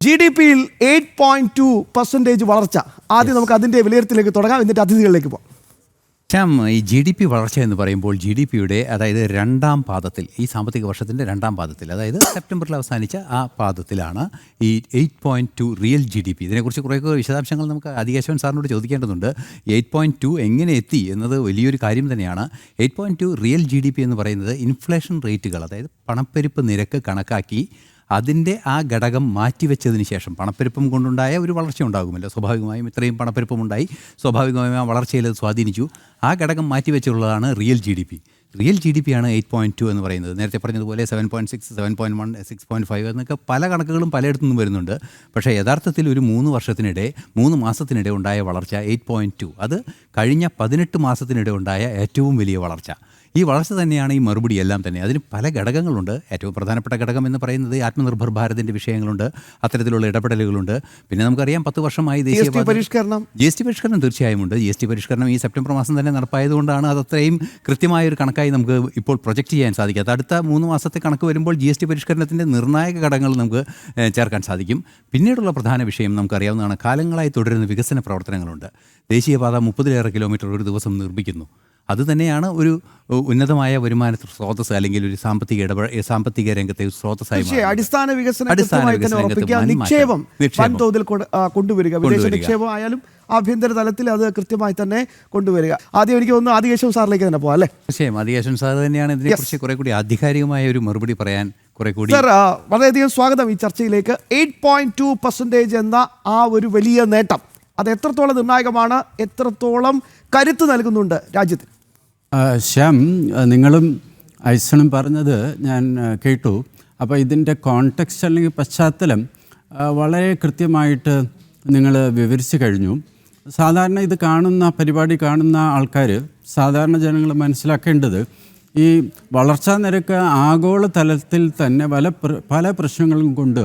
G D പിയിൽ eight point two percentage വളർച്ച. ആദ്യം നമുക്ക് അതിന്റെ വിലയിരുത്തലേക്ക് തുടങ്ങാം എന്നിട്ട് അതിഥികളിലേക്ക് പോകാം ശ്യാം ഈ ജി ഡി പി വളർച്ച എന്ന് പറയുമ്പോൾ ജി ഡി പിയുടെ അതായത് രണ്ടാം പാദത്തിൽ ഈ സാമ്പത്തിക വർഷത്തിന്റെ രണ്ടാം പാദത്തിൽ അതായത് സെപ്റ്റംബറിൽ അവസാനിച്ച ആ പാദത്തിലാണ് ഈ eight point two real G D P ഇതിനെക്കുറിച്ച് കുറേയൊക്കെ വിശദാംശങ്ങൾ നമുക്ക് അധികേശവൻ സാറിനോട് ചോദിക്കേണ്ടതുണ്ട്. എയ്റ്റ് പോയിന്റ് ടു എങ്ങനെ എത്തി എന്നത് വലിയൊരു കാര്യം തന്നെയാണ്. Eight point two real G D P എന്ന് പറയുന്നത് ഇൻഫ്ലേഷൻ റേറ്റുകൾ അതായത് പണപ്പെരുപ്പ് നിരക്ക് കണക്കാക്കി അതിന്റെ ആ ഘടകം മാറ്റിവെച്ചതിന് ശേഷം പണപ്പെരുപ്പം കൊണ്ടുണ്ടായ ഒരു വളർച്ച ഉണ്ടാകുമല്ലോ. സ്വാഭാവികമായും ഇത്രയും പണപ്പെരുപ്പമുണ്ടായി. സ്വാഭാവികമായും ആ വളർച്ചയിൽ സ്വാധീനിച്ചു. ആ ഘടകം മാറ്റിവെച്ചുള്ളതാണ് real G D P. Real G D P ആണ് എയ്റ്റ് പോയിന്റ് ടു എന്ന് പറയുന്നത്. നേരത്തെ പറഞ്ഞതുപോലെ seven point six seven point one six point five എന്നൊക്കെ പല കണക്കുകളും പലയിടത്തു നിന്നും വരുന്നുണ്ട്. പക്ഷേ യഥാർത്ഥത്തിൽ ഒരു മൂന്ന് വർഷത്തിനിടെ മൂന്ന് മാസത്തിനിടെ ഉണ്ടായ വളർച്ച എയ്റ്റ് പോയിന്റ് ടു. അത് കഴിഞ്ഞ പതിനെട്ട് മാസത്തിനിടെ ഉണ്ടായ ഏറ്റവും വലിയ വളർച്ച. ഈ വളർച്ച തന്നെയാണ് ഈ മറുപടി എല്ലാം തന്നെ. അതിന് പല ഘടകങ്ങളുണ്ട്. ഏറ്റവും പ്രധാനപ്പെട്ട ഘടകം എന്ന് പറയുന്നത് ആത്മനിർഭർ ഭാരതിന്റെ വിഷയങ്ങളുണ്ട്. അത്തരത്തിലുള്ള ഇടപെടലുകളുണ്ട്. പിന്നെ നമുക്കറിയാം പത്ത് വർഷമായി ദേശീയ പരിഷ്കരണം. ജി എസ് ടി പരിഷ്കരണം തീർച്ചയായും ഉണ്ട്. ജി എസ് ടി പരിഷ്കരണം ഈ സെപ്റ്റംബർ മാസം തന്നെ നടപ്പായതുകൊണ്ടാണ് അത് അത്രയും കൃത്യമായ ഒരു കണക്കായി നമുക്ക് ഇപ്പോൾ പ്രൊജക്റ്റ് ചെയ്യാൻ സാധിക്കാത്ത അടുത്ത മൂന്ന് മാസത്തെ കണക്ക് വരുമ്പോൾ ജി എസ് ടി പരിഷ്കരണത്തിന്റെ നിർണായക ഘടകങ്ങൾ നമുക്ക് ചേർക്കാൻ സാധിക്കും. പിന്നീടുള്ള പ്രധാന വിഷയം നമുക്കറിയാവുന്നതാണ് കാലങ്ങളായി തുടരുന്ന വികസന പ്രവർത്തനങ്ങളുണ്ട്. ദേശീയപാത മുപ്പതിലേറെ കിലോമീറ്റർ ഒരു ദിവസം നിർമ്മിക്കുന്നു. അത് തന്നെയാണ് ഒരു ഉന്നതമായ വരുമാന സ്രോതസ് അല്ലെങ്കിൽ ഒരു സാമ്പത്തിക ഇടപെട സാമ്പത്തിക രംഗത്തെ സ്രോതസ്സായി അടിസ്ഥാന വികസനം അടിസ്ഥാന. നിക്ഷേപം. വൻതോതിൽ കൊണ്ടുവരിക. വിദേശ. നിക്ഷേപം ആയാലും ആഭ്യന്തര തലത്തിൽ അത് കൃത്യമായി തന്നെ കൊണ്ടുവരിക. ആദ്യം എനിക്ക് തോന്നുന്നു ആദികേശവ സാറിലേക്ക് തന്നെ പോകാം അല്ലേ? തീർച്ചയായും. അധികേശൻ സാർ തന്നെയാണ് ഇതിനെക്കുറിച്ച് കുറെ കൂടി ആധികാരികമായ ഒരു മറുപടി പറയാൻ കുറെ കൂടി സർ വളരെയധികം സ്വാഗതം ഈ ചർച്ചയിലേക്ക്. എയ്റ്റ് പോയിന്റ് ടു പെർസെന്റേജ് എന്ന ആ ഒരു വലിയ നേട്ടം. അത് എത്രത്തോളം നിർണായകമാണ് എത്രത്തോളം കരുത്ത് നൽകുന്നുണ്ട് രാജ്യത്തിന്? ശ്യാം നിങ്ങളും ഐസണും പറഞ്ഞത് ഞാൻ കേട്ടു. അപ്പോൾ ഇതിന്റെ കോണ്ടെക്സ്റ്റ് അല്ലെങ്കിൽ പശ്ചാത്തലം വളരെ കൃത്യമായിട്ട് നിങ്ങൾ വിവരിച്ചു കഴിഞ്ഞു. സാധാരണ ഇത് കാണുന്ന പരിപാടി കാണുന്ന ആൾക്കാർ സാധാരണ ജനങ്ങൾ മനസ്സിലാക്കേണ്ടത് ഈ വളർച്ചാ നിരക്ക് ആഗോള തലത്തിൽ തന്നെ പല പല പ്രശ്നങ്ങളും കൊണ്ട്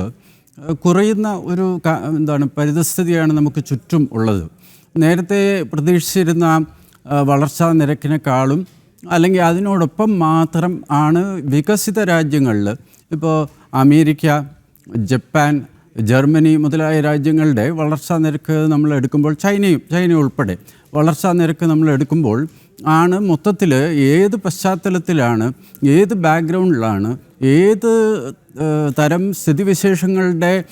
കുറയുന്ന ഒരു എന്താണ് പരിതസ്ഥിതിയാണ് നമുക്ക് ചുറ്റും ഉള്ളത്. നേരത്തെ പ്രതീക്ഷിച്ചിരുന്ന വളർച്ചാ നിരക്കിനേക്കാളും അല്ലെങ്കിൽ അതിനോടൊപ്പം മാത്രം ആണ് വികസിത രാജ്യങ്ങളിൽ. ഇപ്പോൾ അമേരിക്ക ജപ്പാൻ ജർമ്മനി മുതലായ രാജ്യങ്ങളുടെ വളർച്ചാ നിരക്ക് നമ്മൾ എടുക്കുമ്പോൾ ചൈനയും ചൈന ഉൾപ്പെടെ വളർച്ചാ നിരക്ക് നമ്മൾ എടുക്കുമ്പോൾ ആണ് മൊത്തത്തിൽ ഏത് പശ്ചാത്തലത്തിലാണ് ഏത് ബാക്ക്ഗ്രൗണ്ടിലാണ് ഏത് തരം സ്ഥിതിവിശേഷങ്ങളുടെ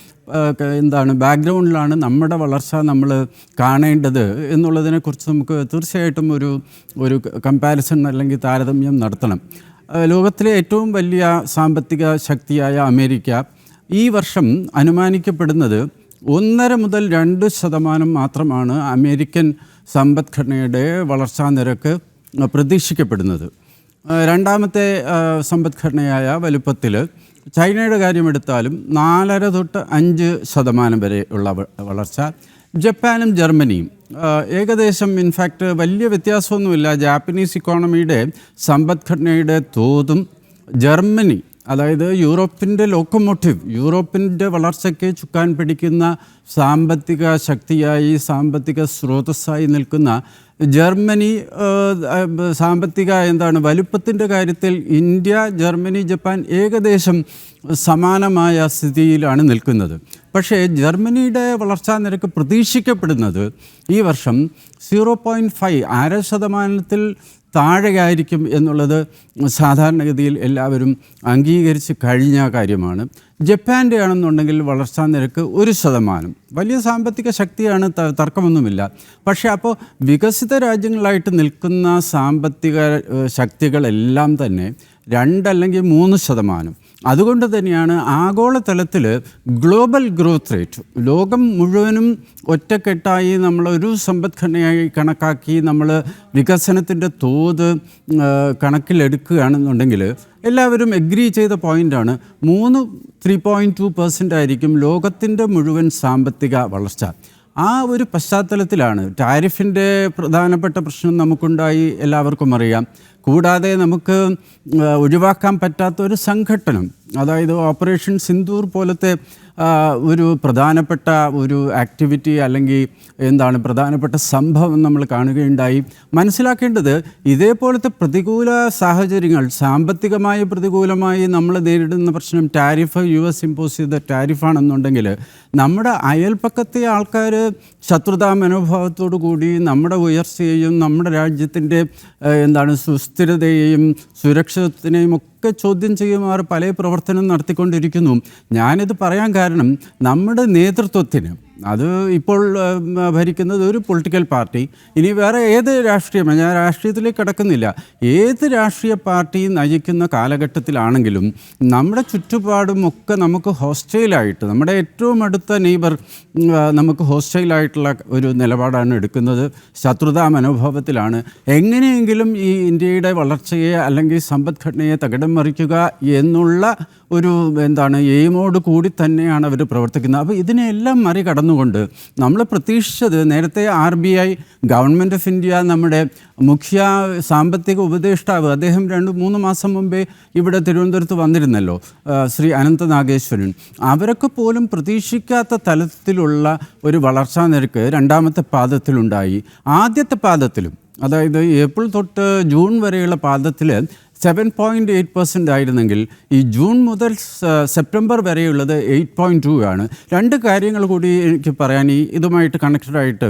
എന്താണ് ബാക്ക്ഗ്രൗണ്ടിലാണ് നമ്മുടെ വളർച്ച നമ്മൾ കാണേണ്ടത് എന്നുള്ളതിനെക്കുറിച്ച് നമുക്ക് തീർച്ചയായിട്ടും ഒരു ഒരു കമ്പാരിസൺ അല്ലെങ്കിൽ താരതമ്യം നടത്തണം. ലോകത്തിലെ ഏറ്റവും വലിയ സാമ്പത്തിക ശക്തിയായ അമേരിക്ക ഈ വർഷം അനുമാനിക്കപ്പെടുന്നത് ഒന്നര മുതൽ രണ്ട് ശതമാനം മാത്രമാണ് അമേരിക്കൻ സമ്പദ്ഘടനയുടെ വളർച്ചാ നിരക്ക് പ്രതീക്ഷിക്കപ്പെടുന്നത്. രണ്ടാമത്തെ സമ്പദ്ഘടനയായ വലുപ്പത്തിൽ ചൈനയുടെ കാര്യമെടുത്താലും നാലര തൊട്ട് അഞ്ച് ശതമാനം വരെ ഉള്ള വളർച്ച. ജപ്പാനും ജർമ്മനിയും ഏകദേശം ഇൻഫാക്റ്റ് വലിയ വ്യത്യാസമൊന്നുമില്ല. ജാപ്പനീസ് ഇക്കോണമിയുടെ സമ്പദ്ഘടനയുടെ തോതും ജർമ്മനി അതായത് യൂറോപ്പിന്റെ ലോക്കോമോട്ടീവ് യൂറോപ്പിന്റെ വളർച്ചയ്ക്ക് ചുക്കാൻ പിടിക്കുന്ന സാമ്പത്തിക ശക്തിയായി സാമ്പത്തിക സ്രോതസ്സായി നിൽക്കുന്ന ജർമ്മനി സാമ്പത്തിക എന്താണ് വലുപ്പത്തിന്റെ കാര്യത്തിൽ ഇന്ത്യ ജർമ്മനി ജപ്പാൻ ഏകദേശം സമാനമായ സ്ഥിതിയിലാണ് നിൽക്കുന്നത്. പക്ഷേ ജർമ്മനിയുടെ വളർച്ചാ നിരക്ക് പ്രതീക്ഷിക്കപ്പെടുന്നത് ഈ വർഷം സീറോ പോയിന്റ് ഫൈവ് അര ശതമാനത്തിൽ താഴെയായിരിക്കും എന്നുള്ളത് സാധാരണഗതിയിൽ എല്ലാവരും അംഗീകരിച്ച് കഴിഞ്ഞ കാര്യമാണ്. ജപ്പാന്റെ ആണെന്നുണ്ടെങ്കിൽ വളർച്ചാ നിരക്ക് ഒരു ശതമാനം. വലിയ സാമ്പത്തിക ശക്തിയാണ് തർക്കമൊന്നുമില്ല. പക്ഷേ അപ്പോൾ വികസിത രാജ്യങ്ങളായിട്ട് നിൽക്കുന്ന സാമ്പത്തിക ശക്തികളെല്ലാം തന്നെ രണ്ടല്ലെങ്കിൽ മൂന്ന് ശതമാനം. അതുകൊണ്ട് തന്നെയാണ് ആഗോളതലത്തിൽ ഗ്ലോബൽ ഗ്രോത്ത് റേറ്റ് ലോകം മുഴുവനും ഒറ്റക്കെട്ടായി നമ്മൾ ഒരു സമ്പദ്ഘടനയായി കണക്കാക്കി നമ്മൾ വികസനത്തിന്റെ തോത് കണക്കിലെടുക്കുകയാണെന്നുണ്ടെങ്കിൽ എല്ലാവരും എഗ്രി ചെയ്ത പോയിന്റാണ് മൂന്ന് ത്രീ പോയിന്റ് ടു പെർസെന്റ് ആയിരിക്കും ലോകത്തിന്റെ മുഴുവൻ സാമ്പത്തിക വളർച്ച. ആ ഒരു പശ്ചാത്തലത്തിലാണ് ടാരിഫിന്റെ പ്രധാനപ്പെട്ട പ്രശ്നം നമുക്കുണ്ടായി എല്ലാവർക്കും അറിയാം. കൂടാതെ നമുക്ക് ഒഴിവാക്കാൻ പറ്റാത്ത ഒരു സംഘട്ടനം അതായത് ഓപ്പറേഷൻ സിന്ദൂർ പോലത്തെ ഒരു പ്രധാനപ്പെട്ട ഒരു ആക്ടിവിറ്റി അല്ലെങ്കിൽ എന്താണ് പ്രധാനപ്പെട്ട സംഭവം നമ്മൾ കാണുകയുണ്ടായി. മനസ്സിലാക്കേണ്ടത് ഇതേപോലത്തെ പ്രതികൂല സാഹചര്യങ്ങൾ സാമ്പത്തികമായ പ്രതികൂലമായി നമ്മൾ നേരിടുന്ന പ്രശ്നം ടാരിഫ് യു എസ് ഇമ്പോസ് ചെയ്ത ടാരിഫാണെന്നുണ്ടെങ്കിൽ നമ്മുടെ അയൽപ്പക്കത്തെ ആൾക്കാർ ശത്രുതാ മനോഭാവത്തോടു കൂടി നമ്മുടെ ഉയർച്ചയെയും നമ്മുടെ രാജ്യത്തിന്റെ എന്താണ് എന്താണ് സുസ്ഥിരതയെയും സുരക്ഷിതത്വത്തിനെയും ഒക്കെ ചോദ്യം ചെയ്യുമാർ പല പ്രവർത്തനം നടത്തിക്കൊണ്ടിരിക്കുന്നു. ഞാനിത് പറയാൻ കാരണം നമ്മുടെ നേതൃത്വത്തിന് അത് ഇപ്പോൾ ഭരിക്കുന്നത് ഒരു പൊളിറ്റിക്കൽ പാർട്ടി. ഇനി വേറെ ഏത് രാഷ്ട്രീയമാണ് ഞാൻ രാഷ്ട്രീയത്തിലേക്ക് കിടക്കുന്നില്ല. ഏത് രാഷ്ട്രീയ പാർട്ടി നയിക്കുന്ന കാലഘട്ടത്തിലാണെങ്കിലും നമ്മുടെ ചുറ്റുപാടും ഒക്കെ നമുക്ക് ഹോസ്റ്റൈലായിട്ട് നമ്മുടെ ഏറ്റവും അടുത്ത നെയ്ബർ നമുക്ക് ഹോസ്റ്റൈലായിട്ടുള്ള ഒരു നിലപാടാണ് എടുക്കുന്നത്. ശത്രുതാ മനോഭാവത്തിലാണ്. എങ്ങനെയെങ്കിലും ഈ ഇന്ത്യയുടെ വളർച്ചയെ അല്ലെങ്കിൽ സമ്പദ്ഘടനയെ തകിടം മറിക്കുക എന്നുള്ള ഒരു എന്താണ് എയിമോട് കൂടി തന്നെയാണ് അവർ പ്രവർത്തിക്കുന്നത്. അപ്പോൾ ഇതിനെല്ലാം മറികടന്നുകൊണ്ട് നമ്മൾ പ്രതീക്ഷിച്ചത് നേരത്തെ R B I government of India നമ്മുടെ മുഖ്യ സാമ്പത്തിക ഉപദേഷ്ടാവ് അദ്ദേഹം രണ്ട് മൂന്ന് മാസം മുമ്പേ ഇവിടെ തിരുവനന്തപുരത്ത് വന്നിരുന്നല്ലോ ശ്രീ അനന്ത നാഗേശ്വരൻ. അവരൊക്കെ പോലും പ്രതീക്ഷിക്കാത്ത തലത്തിലുള്ള ഒരു വളർച്ചാ നിരക്ക് രണ്ടാമത്തെ പാദത്തിലുണ്ടായി. ആദ്യത്തെ പാദത്തിലും അതായത് ഏപ്രിൽ തൊട്ട് ജൂൺ വരെയുള്ള പാദത്തിൽ സെവൻ പോയിന്റ് എയ്റ്റ് പെർസെന്റ് ആയിരുന്നെങ്കിൽ ഈ ജൂൺ മുതൽ സെപ്റ്റംബർ വരെയുള്ളത് എയ്റ്റ് പോയിന്റ് ടു ആണ്. രണ്ട് കാര്യങ്ങൾ കൂടി എനിക്ക് പറയാൻ ഈ ഇതുമായിട്ട് കണക്റ്റഡായിട്ട്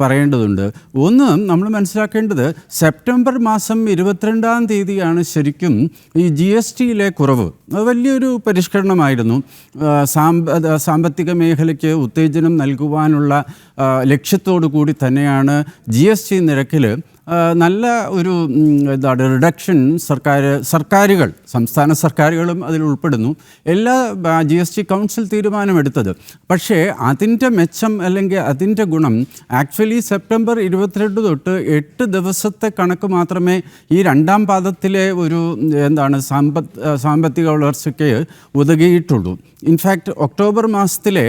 പറയേണ്ടതുണ്ട്. ഒന്ന് നമ്മൾ മനസ്സിലാക്കേണ്ടത് സെപ്റ്റംബർ മാസം ഇരുപത്തിരണ്ടാം തീയതിയാണ് ശരിക്കും ഈ ജി എസ് ടിയിലെ കുറവ്. അത് വലിയൊരു പരിഷ്കരണമായിരുന്നു. സാമ്പ സാമ്പത്തിക മേഖലയ്ക്ക് ഉത്തേജനം നൽകുവാനുള്ള ലക്ഷ്യത്തോടു കൂടി തന്നെയാണ് ജി എസ് ടി നിരക്കിൽ നല്ല ഒരു എന്താണ് റിഡക്ഷൻ സർക്കാർ സർക്കാരുകൾ സംസ്ഥാന സർക്കാരുകളും അതിൽ ഉൾപ്പെടുന്നു. എല്ലാ ജി എസ് ടി കൗൺസിൽ തീരുമാനമെടുത്തത് പക്ഷേ അതിന്റെ മെച്ചം അല്ലെങ്കിൽ അതിന്റെ ഗുണം ആക്ച്വലി സെപ്റ്റംബർ ഇരുപത്തിരണ്ട് തൊട്ട് എട്ട് ദിവസത്തെ കണക്ക് മാത്രമേ ഈ രണ്ടാം പാദത്തിലെ ഒരു എന്താണ് സാമ്പത്ത് സാമ്പത്തിക വളർച്ചയ്ക്ക് ഉതകിയിട്ടുള്ളൂ ഇൻഫാക്റ്റ് ഒക്ടോബർ മാസത്തിലെ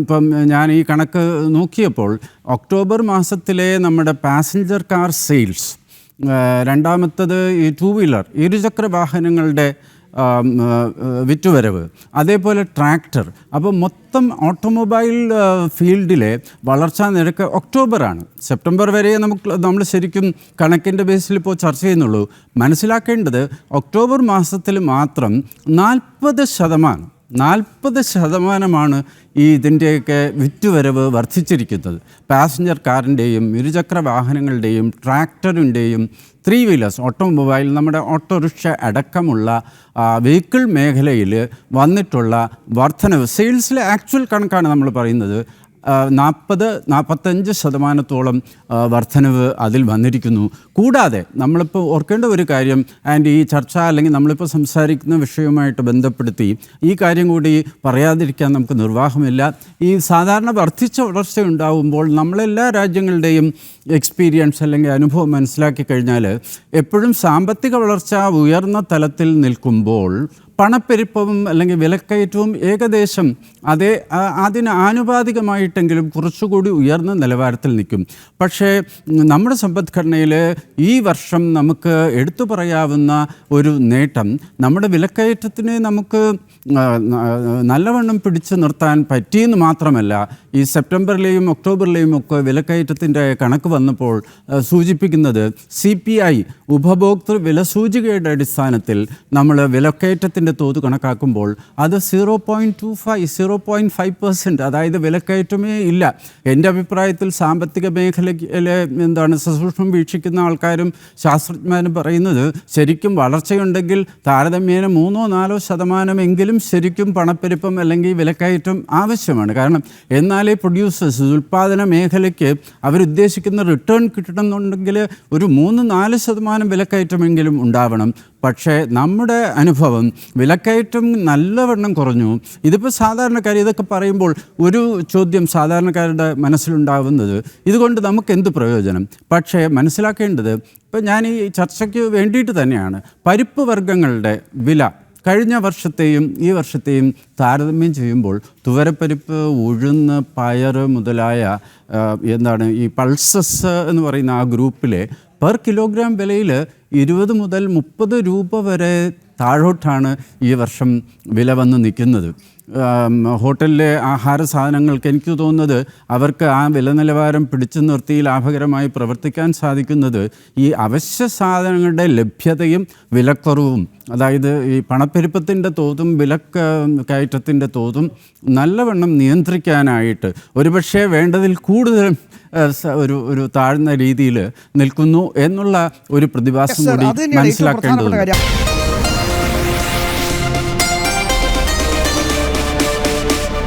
ഇപ്പം ഞാൻ ഈ കണക്ക് നോക്കിയപ്പോൾ ഒക്ടോബർ മാസത്തിലെ നമ്മുടെ പാസഞ്ചർ കാർ സെയിൽസ് രണ്ടാമത്തത് ഈ ടൂ വീലർ ഇരുചക്ര വാഹനങ്ങളുടെ വിറ്റുവരവ്. അതേപോലെ ട്രാക്ടർ അപ്പോൾ മൊത്തം ഓട്ടോമൊബൈൽ ഫീൽഡിലെ വളർച്ചാ നിരക്ക് ഒക്ടോബറാണ്. സെപ്റ്റംബർ വരെ നമുക്ക് നമ്മൾ ശരിക്കും കണക്കിന്റെ ബേസിൽ ഇപ്പോൾ ചർച്ച ചെയ്യുന്നുള്ളൂ. മനസ്സിലാക്കേണ്ടത് ഒക്ടോബർ മാസത്തിൽ മാത്രം നാൽപ്പത് ശതമാനം നാൽപ്പത് ശതമാനമാണ് ഈ ഇതിന്റെയൊക്കെ വിറ്റുവരവ് വർദ്ധിച്ചിരിക്കുന്നത്. പാസഞ്ചർ കാറിന്റെയും ഇരുചക്ര വാഹനങ്ങളുടെയും ട്രാക്ടറിന്റെയും ത്രീ വീലേഴ്സ് ഓട്ടോമൊബൈൽ നമ്മുടെ ഓട്ടോറിക്ഷ അടക്കമുള്ള വെഹിക്കിൾ മേഖലയിൽ വന്നിട്ടുള്ള വർധനവ് സെയിൽസിലെ ആക്ച്വൽ കണക്കാണ് നമ്മൾ പറയുന്നത്. നാൽപ്പത് നാൽപ്പത്തഞ്ച് ശതമാനത്തോളം വർധനവ് അതിൽ വന്നിരിക്കുന്നു. കൂടാതെ നമ്മളിപ്പോൾ ഓർക്കേണ്ട ഒരു കാര്യം ആൻഡ് ഈ ചർച്ച അല്ലെങ്കിൽ നമ്മളിപ്പോൾ സംസാരിക്കുന്ന വിഷയവുമായിട്ട് ബന്ധപ്പെടുത്തി ഈ കാര്യം കൂടി പറയാതിരിക്കാൻ നമുക്ക് നിർവാഹമില്ല. ഈ സാധാരണ വർദ്ധിച്ച വളർച്ച ഉണ്ടാവുമ്പോൾ നമ്മളെല്ലാ രാജ്യങ്ങളുടെയും എക്സ്പീരിയൻസ് അല്ലെങ്കിൽ അനുഭവം മനസ്സിലാക്കി കഴിഞ്ഞാൽ എപ്പോഴും സാമ്പത്തിക വളർച്ച ഉയർന്ന തലത്തിൽ നിൽക്കുമ്പോൾ പണപ്പെരുപ്പവും അല്ലെങ്കിൽ വിലക്കയറ്റവും ഏകദേശം അതേ അതിന് ആനുപാതികമായിട്ടെങ്കിലും കുറച്ചുകൂടി ഉയർന്ന നിലവാരത്തിൽ നിൽക്കും. പക്ഷേ നമ്മുടെ സമ്പദ്ഘടനയിൽ ഈ വർഷം നമുക്ക് എടുത്തു പറയാവുന്ന ഒരു നേട്ടം നമ്മുടെ വിലക്കയറ്റത്തിനെ നമുക്ക് നല്ലവണ്ണം പിടിച്ചു നിർത്താൻ പറ്റിയെന്ന് മാത്രമല്ല ഈ സെപ്റ്റംബറിലെയും ഒക്ടോബറിലെയും ഒക്കെ വിലക്കയറ്റത്തിന്റെ കണക്ക് വന്നപ്പോൾ സൂചിപ്പിക്കുന്നത് സി പി ഐ ഉപഭോക്തൃ വില സൂചികയുടെ അടിസ്ഥാനത്തിൽ നമ്മൾ വിലക്കയറ്റത്തിന്റെ തോത് കണക്കാക്കുമ്പോൾ അത് zero point two five zero point five percent അതായത് വിലക്കയറ്റമേ ഇല്ല. എന്റെ അഭിപ്രായത്തിൽ സാമ്പത്തിക മേഖലയിലെ എന്താണ് സസൂക്ഷ്മം വീക്ഷിക്കുന്ന ആൾക്കാരും ശാസ്ത്രജ്ഞരും പറയുന്നത് ശരിക്കും വളർച്ചയുണ്ടെങ്കിൽ താരതമ്യേന മൂന്നോ നാലോ ശതമാനമെങ്കിലും ശരിക്കും പണപ്പെരുപ്പം അല്ലെങ്കിൽ വിലക്കയറ്റം ആവശ്യമാണ്. കാരണം എന്നാലേ പ്രൊഡ്യൂസേഴ്സ് ഉൽപ്പാദന മേഖലയ്ക്ക് അവരുദ്ദേശിക്കുന്ന റിട്ടേൺ കിട്ടണമെന്നുണ്ടെങ്കിൽ ഒരു മൂന്ന് നാല് ശതമാനം വിലക്കയറ്റമെങ്കിലും ഉണ്ടാവണം. പക്ഷേ നമ്മുടെ അനുഭവം വിലക്കയറ്റം നല്ലവണ്ണം കുറഞ്ഞു. ഇതിപ്പോൾ സാധാരണക്കാർ ഇതൊക്കെ പറയുമ്പോൾ ഒരു ചോദ്യം സാധാരണക്കാരുടെ മനസ്സിലുണ്ടാവുന്നത് ഇതുകൊണ്ട് നമുക്ക് എന്ത് പ്രയോജനം? പക്ഷേ മനസ്സിലാക്കേണ്ടത് ഇപ്പം ഞാൻ ഈ ചർച്ചയ്ക്ക് വേണ്ടിയിട്ട് തന്നെയാണ്. പരിപ്പ് വർഗങ്ങളുടെ വില കഴിഞ്ഞ വർഷത്തെയും ഈ വർഷത്തെയും താരതമ്യം ചെയ്യുമ്പോൾ തുവരപ്പരിപ്പ് ഉഴുന്ന് പയർ മുതലായ എന്താണ് ഈ പൾസസ് എന്ന് പറയുന്ന ആ ഗ്രൂപ്പിലെ പെർ കിലോഗ്രാം വിലയിൽ ഇരുപത് മുതൽ മുപ്പത് രൂപ വരെ താഴോട്ടാണ് ഈ വർഷം വില വന്ന് നിൽക്കുന്നത്. ഹോട്ടലിലെ ആഹാര സാധനങ്ങൾക്ക് എനിക്ക് തോന്നുന്നത് അവർക്ക് ആ വില നിലവാരം പിടിച്ചു നിർത്തി ലാഭകരമായി പ്രവർത്തിക്കാൻ സാധിക്കുന്നത് ഈ അവശ്യ സാധനങ്ങളുടെ ലഭ്യതയും വിലക്കുറവും അതായത് ഈ പണപ്പെരുപ്പത്തിന്റെ തോതും വില കയറ്റത്തിന്റെ തോതും നല്ലവണ്ണം നിയന്ത്രിക്കാനായിട്ട് ഒരുപക്ഷെ വേണ്ടതിൽ കൂടുതൽ ഒരു ഒരു താഴ്ന്ന രീതിയിൽ നിൽക്കുന്നു എന്നുള്ള ഒരു പ്രതിഭാസം കൂടി മനസ്സിലാക്കേണ്ടതുണ്ട്